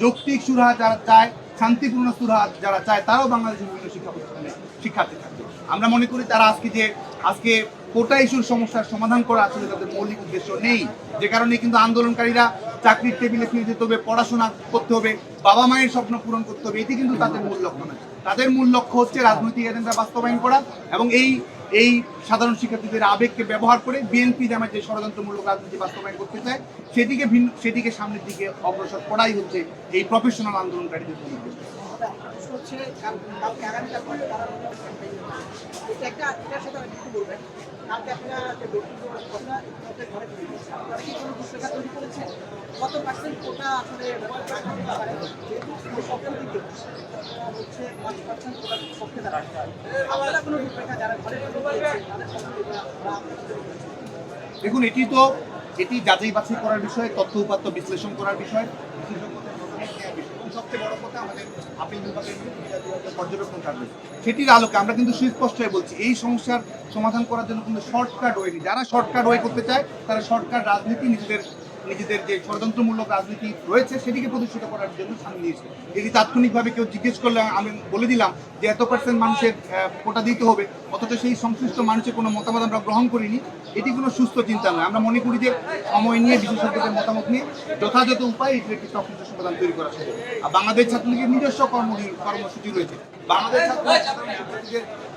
যৌক্তিক সুরাহা যারা চায়, শান্তিপূর্ণ সুরাহা যারা চায়, তারাও বাংলাদেশের বিভিন্ন শিক্ষা প্রতিষ্ঠানে শিক্ষার্থী থাকবে। আমরা মনে করি তারা আজকে যে, আজকে কোটা ইস্যুর সমস্যার সমাধান করা আসলে তাদের মৌলিক উদ্দেশ্য নেই। যে কারণে কিন্তু আন্দোলনকারীরা চাকরির টেবিলে ফিরে যেতে হবে, পড়াশোনা করতে হবে, বাবা মায়ের স্বপ্ন পূরণ করতে হবে, এটি কিন্তু তাদের মূল লক্ষ্য নয়। তাদের মূল লক্ষ্য হচ্ছে রাজনৈতিক এজেন্ডা বাস্তবায়ন করা এবং এই এই সাধারণ শিক্ষার্থীদের আবেগকে ব্যবহার করে বিএনপি জামাত যে ষড়যন্ত্রমূলক রাজনীতি বাস্তবায়ন করতে চায় সেটিকে ভিন্ন সেটিকে সামনের দিকে অগ্রসর করাই হচ্ছে এই প্রফেশনাল আন্দোলনকারীদের মূল কত পার্সেন্ট কোটা আসলে দেখুন, এটি তো, এটি যাচাই বাছাই করার বিষয়, তথ্য উপাত্ত বিশ্লেষণ করার বিষয়। বড় কথা, আমাদের পর্যবেক্ষণ সেটির আলোকে আমরা কিন্তু সুস্পষ্ট হয়ে বলছি, এই সমস্যার সমাধান করার জন্য কিন্তু শর্টকাট ওয়ে যারা শর্টকাট ওয়ে করতে চায়, তারা শর্টকাট রাজনীতি নিজেদের নিজেদের যে ষড়যন্ত্রমূলক রাজনীতি রয়েছে সেটিকে প্রতিষ্ঠিত করার জন্য সামনে নিয়েছে যদি তাৎক্ষণিকভাবে কেউ জিজ্ঞেস করলে আমি বলে দিলাম যে এত পার্সেন্ট মানুষের কোটা দিতে হবে, অথচ সেই সংশ্লিষ্ট মানুষের কোনো মতামত আমরা গ্রহণ করিনি। এটি কোনো সুস্থ চিন্তা নয়। আমরা মনে করি যে সময় নিয়ে, বিশেষজ্ঞদের মতামত নিয়ে যথাযথ উপায়ে এটির একটি চক্রিত সমাধান তৈরি করা সম্ভব। আর বাংলাদেশ ছাত্রলীগের নিজস্ব কর্ম কর্মসূচি রয়েছে। বাংলাদেশ ছাত্রলীগ সাধারণ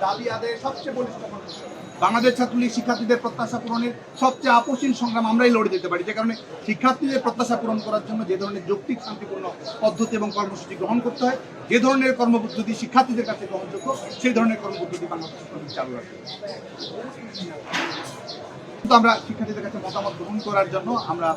দাবি আদায়ের সবচেয়ে বলিষ্ঠ কর্মসূচি। বাংলাদেশ ছাত্রলীগ শিক্ষার্থীদের প্রত্যাশা পূরণের সবচেয়ে আপসীন সংগ্রাম আমরাই লড়ে যেতে পারি। যে কারণে শিক্ষার্থীদের প্রত্যাশা পূরণ করার জন্য যে ধরনের যৌক্তিক, শান্তিপূর্ণ পদ্ধতি এবং কর্মসূচি গ্রহণ করতে হয়, যে ধরনের কর্মপদ্ধতি শিক্ষার্থীদের কাছে গ্রহণযোগ্য, সেই ধরনের কর্মপদ্ধতি বাংলাদেশ চালু রাখবে কিন্তু আমরা শিক্ষার্থীদের কাছে মতামত গ্রহণ করার জন্য আমরা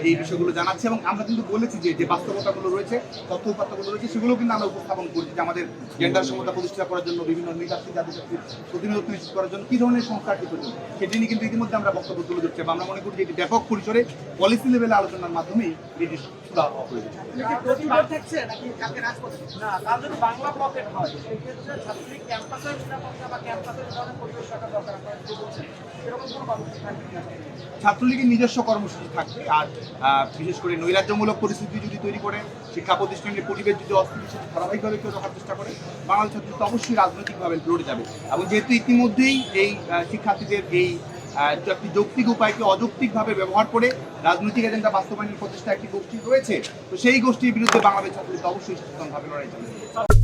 এই বিষয়গুলো জানাচ্ছি এবং আমরা কিন্তু বলেছি যে যে বাস্তবতাগুলো রয়েছে তথ্য উপাত্তগুলো রয়েছে সেগুলো কিন্তু আমরা উপস্থাপন করছি যে আমাদের জেন্ডার সমতা প্রতিষ্ঠা করার জন্য বিভিন্ন নেতার্থী জাতি জাতির প্রতিনিধিত্ব নিশ্চিত করার জন্য কি ধরনের সংস্কারটি প্রয়োজন সেটি নিয়ে কিন্তু ইতিমধ্যে আমরা বক্তব্য তুলে ধরছি বা আমরা মনে করি যে এটি ব্যাপক পরিসরে পলিসি লেভেলে আলোচনার মাধ্যমেই এটি হওয়া প্রয়োজন। হয় ক্যাম্পাসের নিরাপত্তা বা ক্যাম্পাসের ধরনের পরিবেশ রাখা দরকার এরকম কিনা ছাত্রলীগের নিজস্ব কর্মসূচি থাকবে আর বিশেষ করে নৈরাজ্যমূলক পরিস্থিতি যদি তৈরি করে, শিক্ষা প্রতিষ্ঠানের পরিবেশ যদি অস্থিতিশীল ধারাবাহিকভাবে কেউ রাখার চেষ্টা করে। বাংলাদেশ ছাত্রী অবশ্যই রাজনৈতিকভাবে লড়ে যাবে। এবং যেহেতু ইতিমধ্যেই এই শিক্ষার্থীদের এই একটি যৌক্তিক উপায়কে অযৌক্তিকভাবে ব্যবহার করে রাজনৈতিক এজেন্ডা বাস্তবায়নের প্রচেষ্টা একটি গোষ্ঠী রয়েছে, তো সেই গোষ্ঠীর বিরুদ্ধে বাংলাদেশ ছাত্রী তো অবশ্যই সচেতনভাবে লড়াই চালাবে।